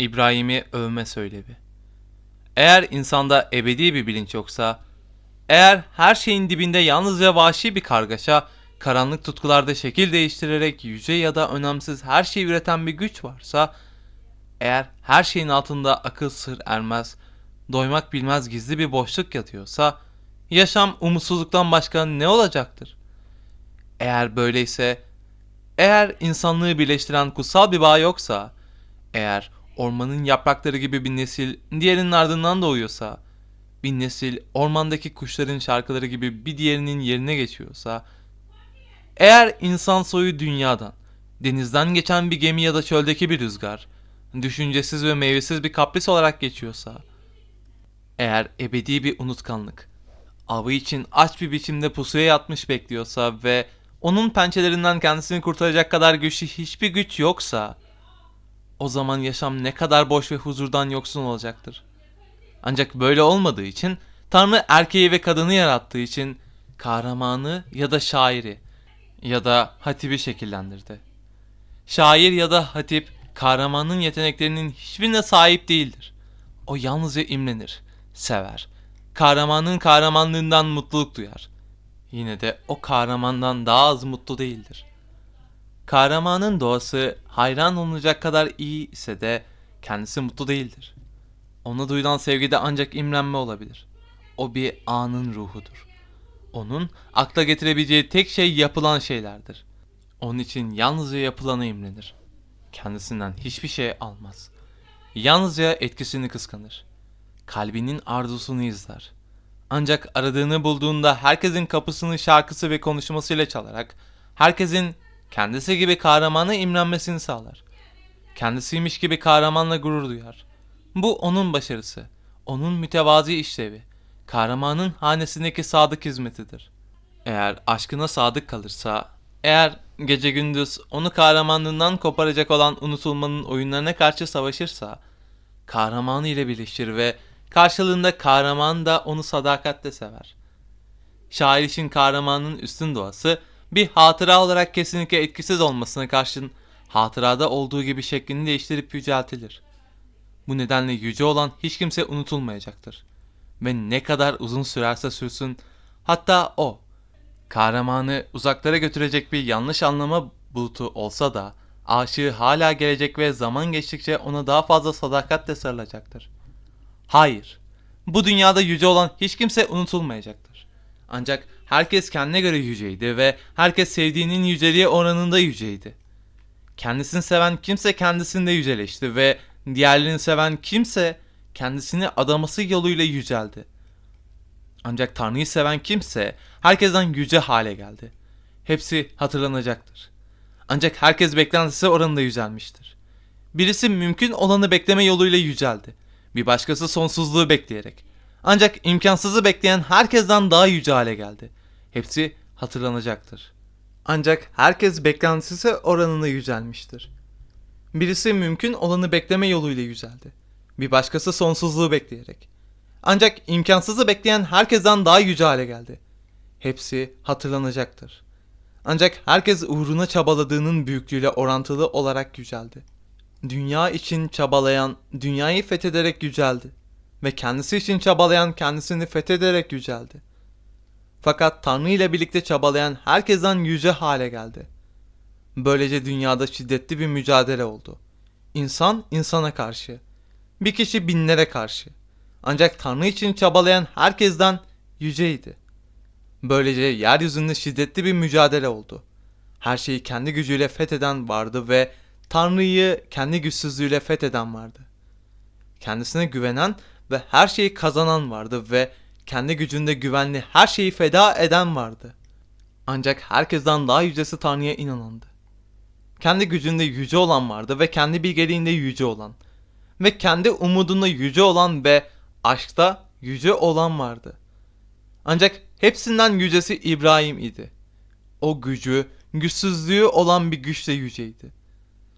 İbrahim'i övme söylevi. Eğer insanda ebedi bir bilinç yoksa, eğer her şeyin dibinde yalnızca vahşi bir kargaşa, karanlık tutkularda şekil değiştirerek yüce ya da önemsiz her şeyi üreten bir güç varsa, eğer her şeyin altında akıl sır ermez, doymak bilmez gizli bir boşluk yatıyorsa, yaşam umutsuzluktan başka ne olacaktır? Eğer böyleyse, eğer insanlığı birleştiren kutsal bir bağ yoksa, eğer ormanın yaprakları gibi bir nesil diğerinin ardından doğuyorsa, bir nesil ormandaki kuşların şarkıları gibi bir diğerinin yerine geçiyorsa, eğer insan soyu dünyadan, denizden geçen bir gemi ya da çöldeki bir rüzgar, düşüncesiz ve meyvesiz bir kapris olarak geçiyorsa, eğer ebedi bir unutkanlık, avı için aç bir biçimde pusuya yatmış bekliyorsa ve onun pençelerinden kendisini kurtaracak kadar güçlü hiçbir güç yoksa, o zaman yaşam ne kadar boş ve huzurdan yoksun olacaktır. Ancak böyle olmadığı için Tanrı erkeği ve kadını yarattığı için kahramanı ya da şairi ya da hatibi şekillendirdi. Şair ya da hatip kahramanın yeteneklerinin hiçbirine sahip değildir. O yalnızca imrenir, sever. Kahramanın kahramanlığından mutluluk duyar. Yine de o kahramandan daha az mutlu değildir. Kahramanın doğası hayran olunacak kadar iyi ise de kendisi mutlu değildir. Ona duyulan sevgide ancak imrenme olabilir. O bir anın ruhudur. Onun akla getirebileceği tek şey yapılan şeylerdir. Onun için yalnızca yapılana imrenir. Kendisinden hiçbir şey almaz. Yalnızca etkisini kıskanır. Kalbinin arzusunu izler. Ancak aradığını bulduğunda herkesin kapısını şarkısı ve konuşmasıyla çalarak herkesin kendisi gibi kahramana imrenmesini sağlar. Kendisiymiş gibi kahramanla gurur duyar. Bu onun başarısı, onun mütevazi işlevi, kahramanın hanesindeki sadık hizmetidir. Eğer aşkına sadık kalırsa, eğer gece gündüz onu kahramanlığından koparacak olan unutulmanın oyunlarına karşı savaşırsa, kahramanı ile birleşir ve karşılığında kahraman da onu sadakatle sever. Şair için kahramanın üstün doğası bir hatıra olarak kesinlikle etkisiz olmasına karşın hatırada olduğu gibi şeklini değiştirip yüceltilir. Bu nedenle yüce olan hiç kimse unutulmayacaktır. Ve ne kadar uzun sürerse sürsün, hatta o, kahramanı uzaklara götürecek bir yanlış anlama bulutu olsa da, aşığı hala gelecek ve zaman geçtikçe ona daha fazla sadakatle sarılacaktır. Hayır, bu dünyada yüce olan hiç kimse unutulmayacaktır. Ancak herkes kendine göre yüceydi ve herkes sevdiğinin yüceliğe oranında yüceydi. Kendisini seven kimse kendisini de yüceleşti ve diğerlerini seven kimse kendisini adaması yoluyla yüceldi. Ancak Tanrı'yı seven kimse herkesten yüce hale geldi. Hepsi hatırlanacaktır. Ancak herkes beklentisi oranında yücelmiştir. Birisi mümkün olanı bekleme yoluyla yüceldi. Bir başkası sonsuzluğu bekleyerek. Ancak imkansızı bekleyen herkesten daha yüce hale geldi. Hepsi hatırlanacaktır. Ancak herkes beklentisi oranında yücelmiştir. Birisi mümkün olanı bekleme yoluyla yüceldi. Bir başkası sonsuzluğu bekleyerek. Ancak imkansızı bekleyen herkesten daha yüce hale geldi. Hepsi hatırlanacaktır. Ancak herkes uğruna çabaladığının büyüklüğüyle orantılı olarak yüceldi. Dünya için çabalayan dünyayı fethederek yüceldi ve kendisi için çabalayan kendisini fethederek yüceldi. Fakat Tanrı ile birlikte çabalayan herkesten yüce hale geldi. Böylece dünyada şiddetli bir mücadele oldu. İnsan insana karşı, bir kişi binlere karşı. Ancak Tanrı için çabalayan herkesten yüceydi. Böylece yeryüzünde şiddetli bir mücadele oldu. Her şeyi kendi gücüyle fetheden vardı ve Tanrı'yı kendi güçsüzlüğüyle fetheden vardı. Kendisine güvenen ve her şeyi kazanan vardı ve kendi gücünde güvenli her şeyi feda eden vardı. Ancak herkesten daha yücesi Tanrı'ya inanandı. Kendi gücünde yüce olan vardı ve kendi bilgeliğinde yüce olan. Ve kendi umudunda yüce olan ve aşkta yüce olan vardı. Ancak hepsinden yücesi İbrahim idi. O gücü, güçsüzlüğü olan bir güçle yüceydi.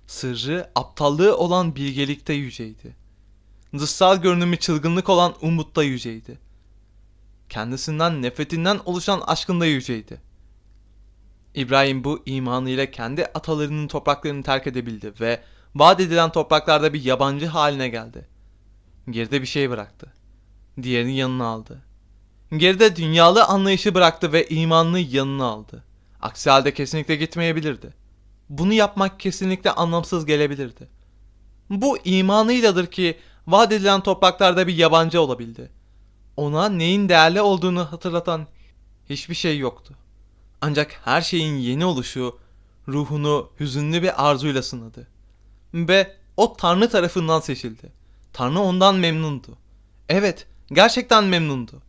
Sırrı, aptallığı olan bilgelikte yüceydi. Dışsal görünümü çılgınlık olan umutta yüceydi. Kendisinden nefretinden oluşan aşkında yüceydi. İbrahim bu imanıyla kendi atalarının topraklarını terk edebildi ve vaat edilen topraklarda bir yabancı haline geldi. Geride bir şey bıraktı. Diğerini yanına aldı. Geride dünyalı anlayışı bıraktı ve imanını yanına aldı. Aksi halde kesinlikle gitmeyebilirdi. Bunu yapmak kesinlikle anlamsız gelebilirdi. Bu imanıyladır ki vaat edilen topraklarda bir yabancı olabildi. Ona neyin değerli olduğunu hatırlatan hiçbir şey yoktu. Ancak her şeyin yeni oluşu ruhunu hüzünlü bir arzuyla sınadı. Ve o Tanrı tarafından seçildi. Tanrı ondan memnundu. Evet, gerçekten memnundu.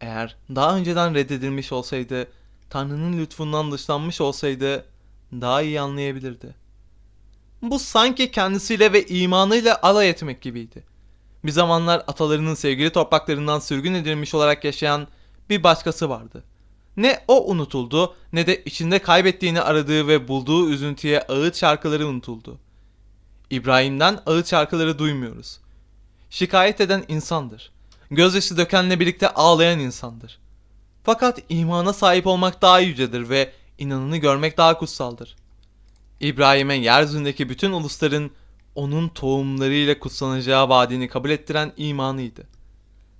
Eğer daha önceden reddedilmiş olsaydı, Tanrı'nın lütfundan dışlanmış olsaydı daha iyi anlayabilirdi. Bu sanki kendisiyle ve imanıyla alay etmek gibiydi. Bir zamanlar atalarının sevgili topraklarından sürgün edilmiş olarak yaşayan bir başkası vardı. Ne o unutuldu ne de içinde kaybettiğini aradığı ve bulduğu üzüntüye ağıt şarkıları unutuldu. İbrahim'den ağıt şarkıları duymuyoruz. Şikayet eden insandır. Gözyaşı dökenle birlikte ağlayan insandır. Fakat imana sahip olmak daha yücedir ve inanını görmek daha kutsaldır. İbrahim'e yeryüzündeki bütün ulusların onun tohumlarıyla kutsanacağı vaadini kabul ettiren imanıydı.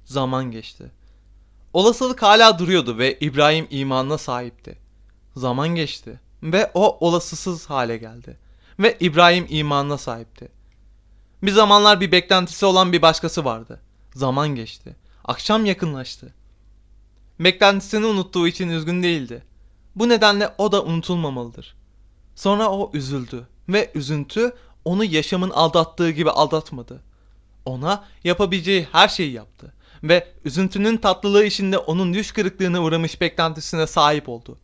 Zaman geçti. Olasılık hala duruyordu ve İbrahim imanına sahipti. Zaman geçti ve o olasısız hale geldi. Ve İbrahim imanına sahipti. Bir zamanlar bir beklentisi olan bir başkası vardı. Zaman geçti. Akşam yakınlaştı. Beklentisini unuttuğu için üzgün değildi. Bu nedenle o da unutulmamalıdır. Sonra o üzüldü ve üzüntü onu yaşamın aldattığı gibi aldatmadı. Ona yapabileceği her şeyi yaptı ve üzüntünün tatlılığı içinde onun düş kırıklığına uğramış beklentisine sahip oldu.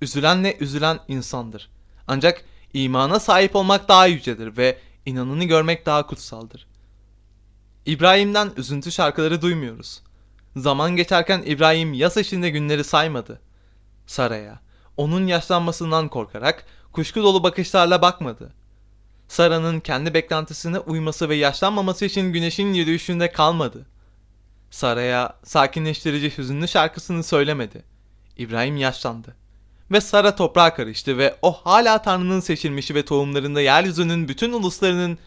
Üzülenle üzülen insandır. Ancak imana sahip olmak daha yücedir ve inanını görmek daha kutsaldır. İbrahim'den üzüntü şarkıları duymuyoruz. Zaman geçerken İbrahim yas içinde günleri saymadı. Sara'ya, onun yaşlanmasından korkarak kuşku dolu bakışlarla bakmadı. Sara'nın kendi beklentisine uyması ve yaşlanmaması için güneşin yürüyüşünde kalmadı. Sara'ya sakinleştirici hüzünlü şarkısını söylemedi. İbrahim yaşlandı. Ve Sara toprağa karıştı ve o hala Tanrı'nın seçilmişi ve tohumlarında yeryüzünün bütün uluslarının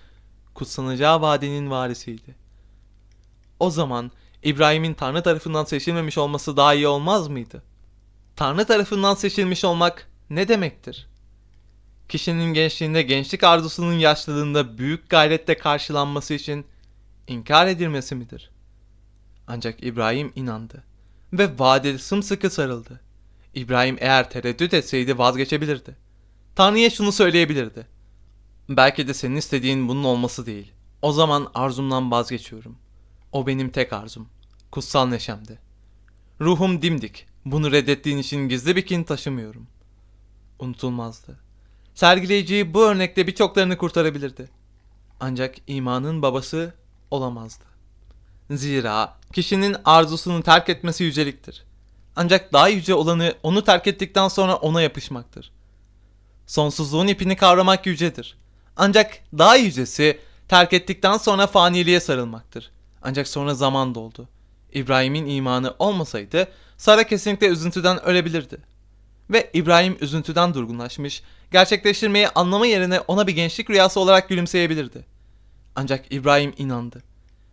kutsanacağı vadenin varisiydi. O zaman İbrahim'in Tanrı tarafından seçilmemiş olması daha iyi olmaz mıydı? Tanrı tarafından seçilmiş olmak ne demektir? Kişinin gençliğinde gençlik arzusunun yaşlılığında büyük gayretle karşılanması için inkar edilmesi midir? Ancak İbrahim inandı ve vadeli sımsıkı sarıldı. İbrahim eğer tereddüt etseydi vazgeçebilirdi. Tanrı'ya şunu söyleyebilirdi. Belki de senin istediğin bunun olması değil. O zaman arzumdan vazgeçiyorum. O benim tek arzum. Kutsal neşemdi. Ruhum dimdik. Bunu reddettiğin için gizli bir kin taşımıyorum. Unutulmazdı. Sergileyeceği bu örnekte birçoklarını kurtarabilirdi. Ancak imanın babası olamazdı. Zira kişinin arzusunu terk etmesi yüceliktir. Ancak daha yüce olanı onu terk ettikten sonra ona yapışmaktır. Sonsuzluğun ipini kavramak yücedir. Ancak daha yücesi terk ettikten sonra faniliğe sarılmaktır. Ancak sonra zaman doldu. İbrahim'in imanı olmasaydı Sara kesinlikle üzüntüden ölebilirdi. Ve İbrahim üzüntüden durgunlaşmış, gerçekleştirmeyi anlama yerine ona bir gençlik rüyası olarak gülümseyebilirdi. Ancak İbrahim inandı.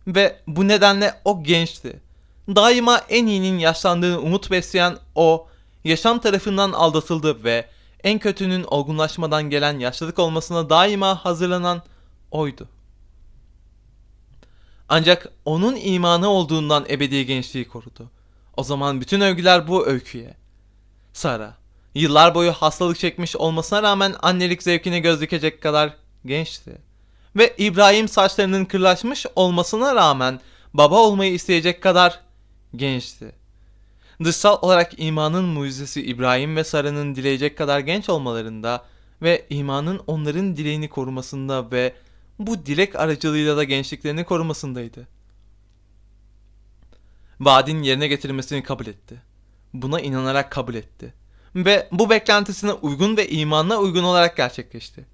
Ve bu nedenle o gençti. Daima en iyinin yaşlandığını umut besleyen o, yaşam tarafından aldatıldı ve en kötünün olgunlaşmadan gelen yaşlılık olmasına daima hazırlanan oydu. Ancak onun imanı olduğundan ebedi gençliği korudu. O zaman bütün övgüler bu öyküye. Sara, yıllar boyu hastalık çekmiş olmasına rağmen annelik zevkine göz dikecek kadar gençti. Ve İbrahim saçlarının kırlaşmış olmasına rağmen baba olmayı isteyecek kadar gençti. Dışsal olarak imanın mucizesi İbrahim ve Sara'nın dileyecek kadar genç olmalarında ve imanın onların dileğini korumasında ve bu dilek aracılığıyla da gençliklerini korumasındaydı. Vaadin yerine getirilmesini kabul etti. Buna inanarak kabul etti. Ve bu beklentisine uygun ve imanına uygun olarak gerçekleşti.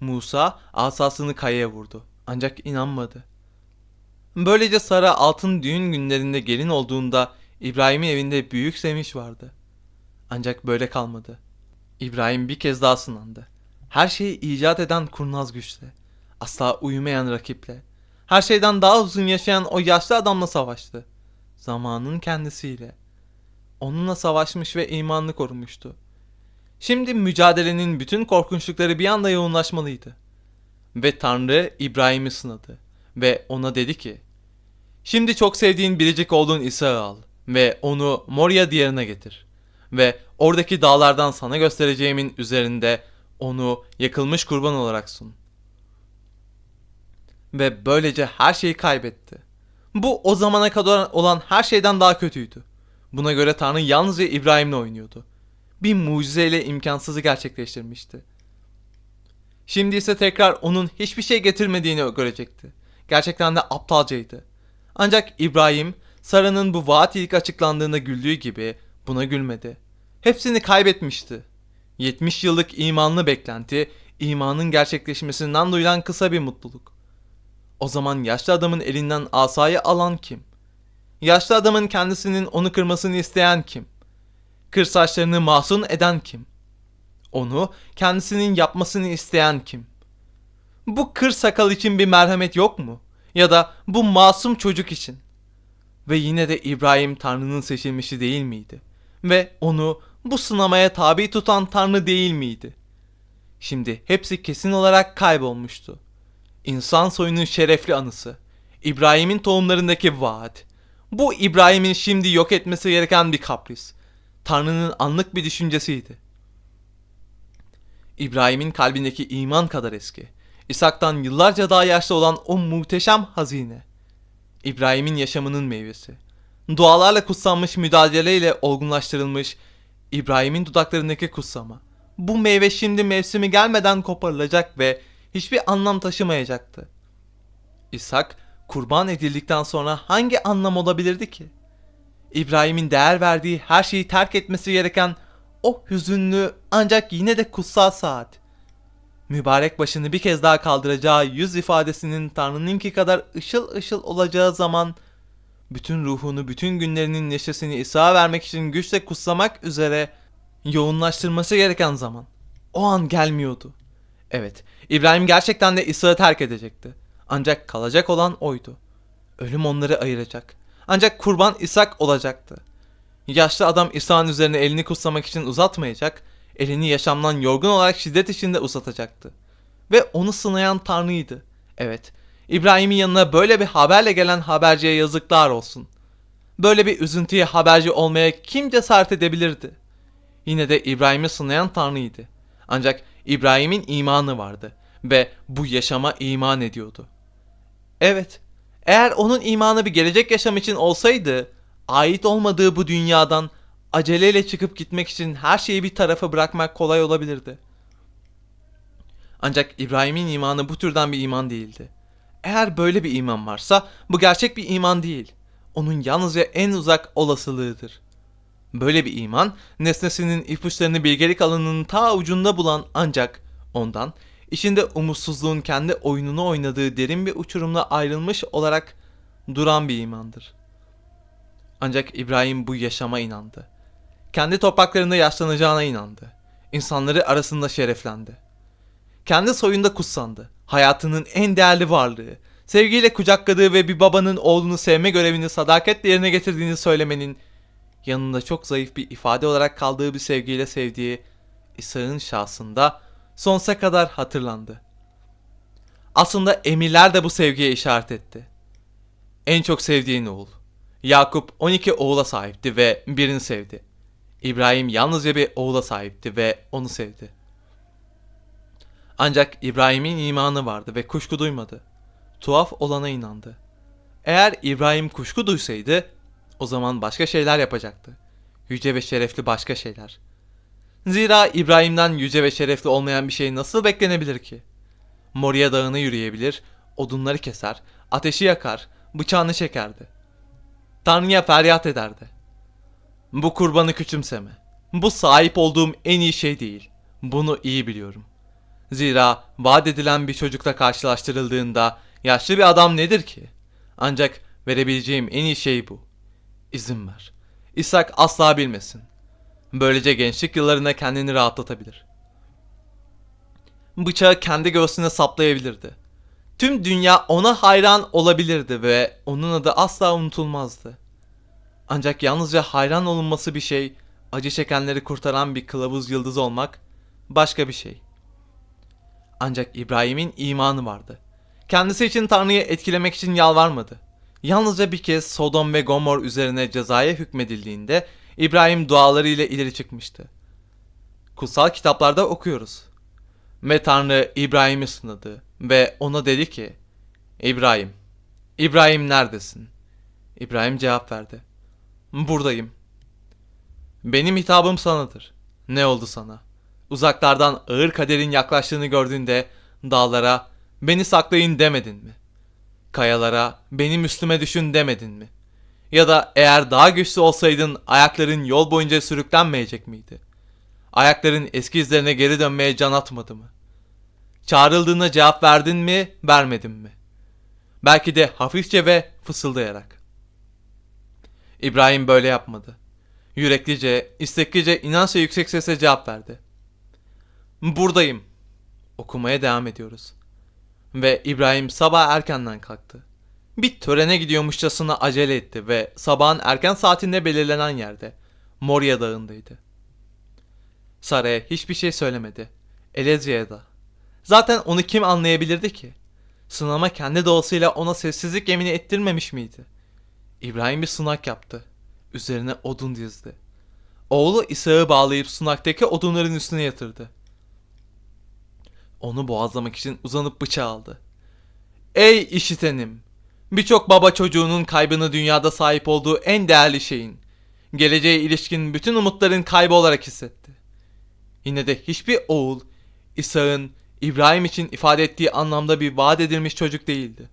Musa asasını kayaya vurdu. Ancak inanmadı. Böylece Sara altın düğün günlerinde gelin olduğunda İbrahim'in evinde büyük sevinç vardı. Ancak böyle kalmadı. İbrahim bir kez daha sınandı. Her şeyi icat eden kurnaz güçle. Asla uyumayan rakiple. Her şeyden daha uzun yaşayan o yaşlı adamla savaştı. Zamanın kendisiyle. Onunla savaşmış ve imanını korumuştu. Şimdi mücadelenin bütün korkunçlukları bir anda yoğunlaşmalıydı. Ve Tanrı İbrahim'i sınadı. Ve ona dedi ki, Şimdi çok sevdiğin biricik olduğun İsa'yı al ve onu Moria diyarına getir. Ve oradaki dağlardan sana göstereceğimin üzerinde onu yakılmış kurban olarak sun. Ve böylece her şeyi kaybetti. Bu o zamana kadar olan her şeyden daha kötüydü. Buna göre Tanrı yalnızca İbrahim'le oynuyordu. Bir mucizeyle imkansızı gerçekleştirmişti. Şimdi ise tekrar onun hiçbir şey getirmediğini görecekti. Gerçekten de aptalcaydı. Ancak İbrahim, Sara'nın bu vaat ilk açıklandığında güldüğü gibi buna gülmedi. Hepsini kaybetmişti. 70 yıllık imanlı beklenti, imanın gerçekleşmesinden duyulan kısa bir mutluluk. O zaman yaşlı adamın elinden asayı alan kim? Yaşlı adamın kendisinin onu kırmasını isteyen kim? Kır saçlarını mahzun eden kim? Onu kendisinin yapmasını isteyen kim? Bu kır sakal için bir merhamet yok mu? Ya da bu masum çocuk için? Ve yine de İbrahim Tanrı'nın seçilmişi değil miydi? Ve onu bu sınamaya tabi tutan Tanrı değil miydi? Şimdi hepsi kesin olarak kaybolmuştu. İnsan soyunun şerefli anısı. İbrahim'in tohumlarındaki vaat. Bu İbrahim'in şimdi yok etmesi gereken bir kapris. Tanrı'nın anlık bir düşüncesiydi. İbrahim'in kalbindeki iman kadar eski. İshak'tan yıllarca daha yaşlı olan o muhteşem hazine. İbrahim'in yaşamının meyvesi. Dualarla kutsanmış müdahaleyle olgunlaştırılmış İbrahim'in dudaklarındaki kutsama. Bu meyve şimdi mevsimi gelmeden koparılacak ve hiçbir anlam taşımayacaktı. İshak kurban edildikten sonra hangi anlam olabilirdi ki? İbrahim'in değer verdiği her şeyi terk etmesi gereken o hüzünlü ancak yine de kutsal saat. Mübarek başını bir kez daha kaldıracağı yüz ifadesinin Tanrı'nınki kadar ışıl ışıl olacağı zaman bütün ruhunu, bütün günlerinin neşesini İsa'ya vermek için güçle kutsamak üzere yoğunlaştırması gereken zaman. O an gelmiyordu. Evet, İbrahim gerçekten de İsa'yı terk edecekti. Ancak kalacak olan oydu. Ölüm onları ayıracak. Ancak kurban İshak olacaktı. Yaşlı adam İsa'nın üzerine elini kutsamak için uzatmayacak, elini yaşamdan yorgun olarak şiddet içinde uzatacaktı. Ve onu sınayan Tanrı'ydı. Evet, İbrahim'in yanına böyle bir haberle gelen haberciye yazıklar olsun. Böyle bir üzüntüye haberci olmaya kim cesaret edebilirdi? Yine de İbrahim'i sınayan Tanrı'ydı. Ancak İbrahim'in imanı vardı ve bu yaşama iman ediyordu. Evet, eğer onun imanı bir gelecek yaşam için olsaydı, ait olmadığı bu dünyadan aceleyle çıkıp gitmek için her şeyi bir tarafa bırakmak kolay olabilirdi. Ancak İbrahim'in imanı bu türden bir iman değildi. Eğer böyle bir iman varsa bu gerçek bir iman değil. Onun yalnızca en uzak olasılığıdır. Böyle bir iman nesnesinin ipuçlarını bilgelik alanının ta ucunda bulan ancak ondan içinde umutsuzluğun kendi oyununu oynadığı derin bir uçurumla ayrılmış olarak duran bir imandır. Ancak İbrahim bu yaşama inandı. Kendi topraklarında yaşlanacağına inandı. İnsanları arasında şereflendi. Kendi soyunda kutsandı. Hayatının en değerli varlığı, sevgiyle kucakladığı ve bir babanın oğlunu sevme görevini sadakatle yerine getirdiğini söylemenin yanında çok zayıf bir ifade olarak kaldığı bir sevgiyle sevdiği İsa'nın şahsında sonsuza kadar hatırlandı. Aslında emirler de bu sevgiye işaret etti. En çok sevdiğin oğul. Yakup 12 oğula sahipti ve birini sevdi. İbrahim yalnızca bir oğula sahipti ve onu sevdi. Ancak İbrahim'in imanı vardı ve kuşku duymadı. Tuhaf olana inandı. Eğer İbrahim kuşku duysaydı o zaman başka şeyler yapacaktı. Yüce ve şerefli başka şeyler. Zira İbrahim'den yüce ve şerefli olmayan bir şey nasıl beklenebilir ki? Moria dağını yürüyebilir, odunları keser, ateşi yakar, bıçağını çekerdi. Tanrı'ya feryat ederdi. Bu kurbanı küçümseme. Bu sahip olduğum en iyi şey değil. Bunu iyi biliyorum. Zira vaat edilen bir çocukla karşılaştırıldığında yaşlı bir adam nedir ki? Ancak verebileceğim en iyi şey bu. İzin ver. İshak asla bilmesin. Böylece gençlik yıllarına kendini rahatlatabilir. Bıçağı kendi göğsüne saplayabilirdi. Tüm dünya ona hayran olabilirdi ve onun adı asla unutulmazdı. Ancak yalnızca hayran olunması bir şey, acı çekenleri kurtaran bir kılavuz yıldız olmak başka bir şey. Ancak İbrahim'in imanı vardı. Kendisi için Tanrı'yı etkilemek için yalvarmadı. Yalnızca bir kez Sodom ve Gomor üzerine cezaya hükmedildiğinde İbrahim dualarıyla ileri çıkmıştı. Kutsal kitaplarda okuyoruz. Ve Tanrı İbrahim'i sınadı ve ona dedi ki İbrahim, İbrahim neredesin? İbrahim cevap verdi. Buradayım. Benim hitabım sanadır. Ne oldu sana? Uzaklardan ağır kaderin yaklaştığını gördüğünde dağlara beni saklayın demedin mi? Kayalara benim üstüme düşün demedin mi? Ya da eğer daha güçlü olsaydın ayakların yol boyunca sürüklenmeyecek miydi? Ayakların eski izlerine geri dönmeye can atmadı mı? Çağrıldığına cevap verdin mi, vermedin mi? Belki de hafifçe ve fısıldayarak. İbrahim böyle yapmadı. Yüreklice, isteklice, inançla yüksek sesle cevap verdi. Buradayım. Okumaya devam ediyoruz. Ve İbrahim sabah erkenden kalktı. Bir törene gidiyormuşçasına acele etti ve sabahın erken saatinde belirlenen yerde, Moria dağındaydı. Sara'ya hiçbir şey söylemedi. Elezya'ya da. Zaten onu kim anlayabilirdi ki? Sınama kendi doğasıyla ona sessizlik yemini ettirmemiş miydi? İbrahim bir sunak yaptı. Üzerine odun dizdi. Oğlu İsa'yı bağlayıp sunaktaki odunların üstüne yatırdı. Onu boğazlamak için uzanıp bıçağı aldı. Ey işitenim! Birçok baba çocuğunun kaybını dünyada sahip olduğu en değerli şeyin, geleceğe ilişkin bütün umutların kaybı olarak hissetti. Yine de hiçbir oğul, İsa'nın İbrahim için ifade ettiği anlamda bir vaat edilmiş çocuk değildi.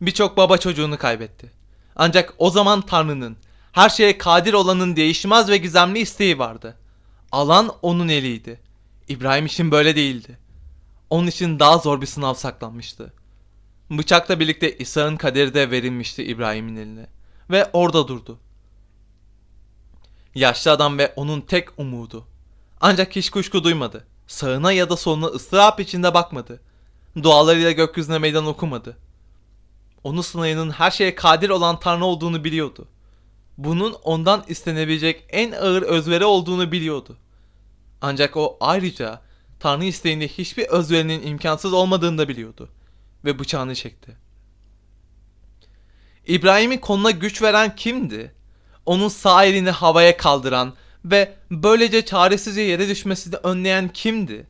Birçok baba çocuğunu kaybetti. Ancak o zaman Tanrı'nın, her şeye kadir olanın değişmez ve gizemli isteği vardı. Alan onun eliydi. İbrahim için böyle değildi. Onun için daha zor bir sınav saklanmıştı. Bıçakla birlikte İsa'nın kaderi de verilmişti İbrahim'in eline. Ve orada durdu. Yaşlı adam ve onun tek umudu. Ancak hiç kuşku duymadı. Sağına ya da soluna ıstırap içinde bakmadı. Dualarıyla gökyüzüne meydan okumadı. Onu sınayının her şeye kadir olan Tanrı olduğunu biliyordu. Bunun ondan istenebilecek en ağır özveri olduğunu biliyordu. Ancak o ayrıca Tanrı isteğinde hiçbir özverinin imkansız olmadığını da biliyordu. Ve bıçağını çekti. İbrahim'in koluna güç veren kimdi? Onun sağ elini havaya kaldıran ve böylece çaresizce yere düşmesini önleyen kimdi?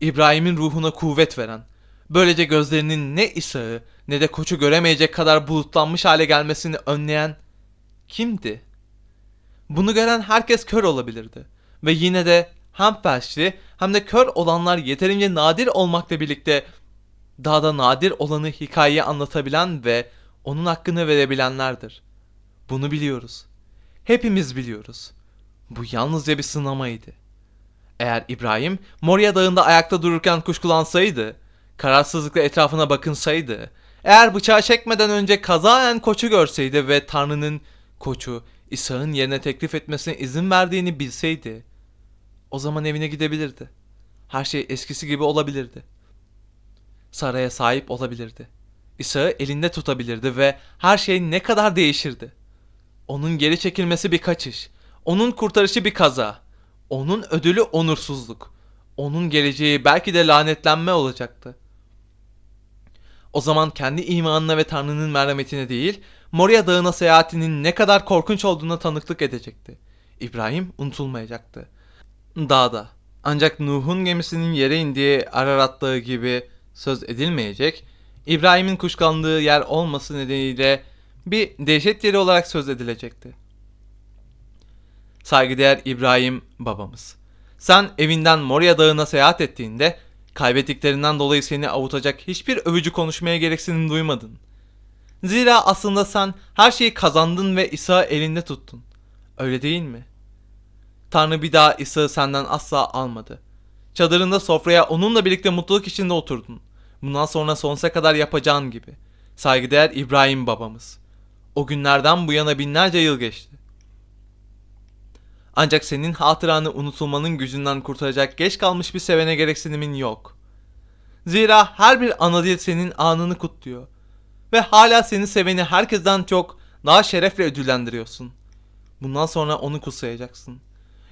İbrahim'in ruhuna kuvvet veren, böylece gözlerinin ne İsa'yı ne de koçu göremeyecek kadar bulutlanmış hale gelmesini önleyen kimdi? Bunu gören herkes kör olabilirdi. Ve yine de hem felçli hem de kör olanlar yeterince nadir olmakla birlikte daha da nadir olanı hikayeye anlatabilen ve onun hakkını verebilenlerdir. Bunu biliyoruz. Hepimiz biliyoruz. Bu yalnızca bir sınamaydı. Eğer İbrahim Moria dağında ayakta dururken kuşkulansaydı, kararsızlıkla etrafına bakınsaydı, eğer bıçağı çekmeden önce kazaen koçu görseydi ve Tanrı'nın koçu İsa'nın yerine teklif etmesine izin verdiğini bilseydi, o zaman evine gidebilirdi. Her şey eskisi gibi olabilirdi. Saraya sahip olabilirdi. İsa'yı elinde tutabilirdi ve her şey ne kadar değişirdi. Onun geri çekilmesi bir kaçış. Onun kurtarışı bir kaza. Onun ödülü onursuzluk. Onun geleceği belki de lanetlenme olacaktı. O zaman kendi imanına ve Tanrı'nın merhametine değil, Moria Dağı'na seyahatinin ne kadar korkunç olduğuna tanıklık edecekti. İbrahim unutulmayacaktı. Dağda. Ancak Nuh'un gemisinin yere indiği Ararat Dağı gibi söz edilmeyecek, İbrahim'in kuşkanlığı yer olması nedeniyle bir dehşet yeri olarak söz edilecekti. Saygıdeğer İbrahim babamız. Sen evinden Moria Dağı'na seyahat ettiğinde kaybettiklerinden dolayı seni avutacak hiçbir övücü konuşmaya gereksinim duymadın. Zira aslında sen her şeyi kazandın ve İsa elinde tuttun. Öyle değil mi? Tanrı bir daha İsa'yı senden asla almadı. Çadırında sofraya onunla birlikte mutluluk içinde oturdun. Bundan sonra sonsuza kadar yapacağın gibi. Saygıdeğer İbrahim babamız. O günlerden bu yana binlerce yıl geçti. Ancak senin hatıranı unutulmanın gücünden kurtaracak geç kalmış bir sevene gereksinimin yok. Zira her bir ana dil senin anını kutluyor. Ve hala seni seveni herkesten çok daha şerefle ödüllendiriyorsun. Bundan sonra onu kutsayacaksın.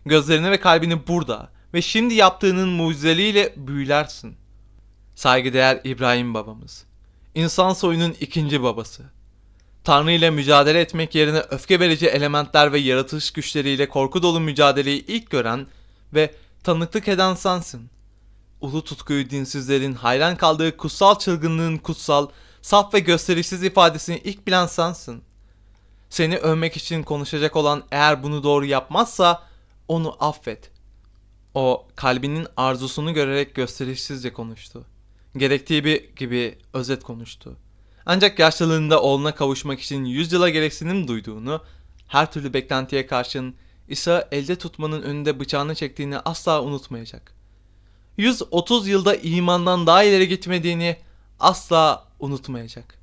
Gözlerini ve kalbini burada ve şimdi yaptığının mucizeliğiyle büyülersin. Saygıdeğer İbrahim babamız. İnsan soyunun ikinci babası. Tanrı ile mücadele etmek yerine öfke verici elementler ve yaratılış güçleriyle korku dolu mücadeleyi ilk gören ve tanıklık eden sensin. Ulu tutkuyu dinsizlerin hayran kaldığı kutsal çılgınlığın kutsal, saf ve gösterişsiz ifadesini ilk bilen sensin. Seni övmek için konuşacak olan eğer bunu doğru yapmazsa onu affet. O kalbinin arzusunu görerek gösterişsizce konuştu. Gerektiği bir gibi özet konuştu. Ancak yaşlılığında oğluna kavuşmak için yüzyıla gereksinim duyduğunu, her türlü beklentiye karşın İsa elde tutmanın önünde bıçağını çektiğini asla unutmayacak. 130 yılda imandan daha ileri gitmediğini asla unutmayacak.